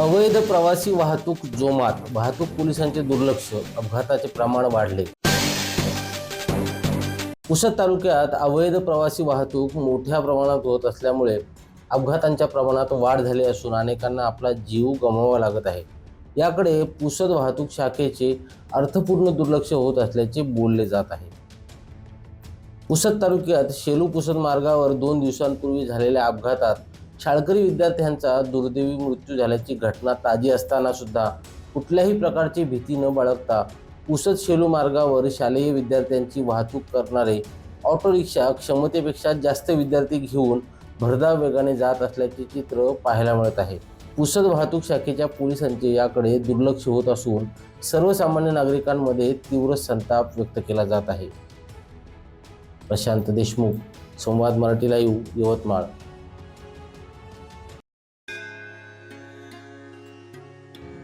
अवैध प्रवासी वाहतूक जोमात वाहतूक पोलिसांचे दुर्लक्ष अपघाताचे प्रमाण वाढले. पुसद तालुक्यात अवैध प्रवासी वाहतूक मोठ्या प्रमाणात होत असल्यामुळे अपघातांच्या प्रमाणात वाढ झाली असून अनेकांना आपला जीव गमवावा लागत आहे. याकडे पुसद वाहतूक शाखेचे अर्थपूर्ण दुर्लक्ष होत असल्याचे बोलले जात आहे. पुसद तालुक्यात शेलू पुसद मार्गावर दोन दिवसांपूर्वी झालेल्या अपघातात शाळकरी विद्यार्थ्यांचा दुर्दैवी मृत्यू झाल्याची घटना ताजी असताना सुद्धा कुठल्याही प्रकारची भीती न बाळगता पुसद शेलू मार्गावर शालेय विद्यार्थ्यांची वाहतूक करणारे ऑटो रिक्षा क्षमतेपेक्षा जास्त विद्यार्थी घेऊन भरधाव वेगाने जात असल्याचे चित्र पाहायला मिळत आहे. पुसद वाहतूक शाखेच्या पोलिसांचे याकडे दुर्लक्ष होत असून सर्वसामान्य नागरिकांमध्ये तीव्र संताप व्यक्त केला जात आहे. प्रशांत देशमुख संवाद मराठी लाईव्ह यवतमाळ.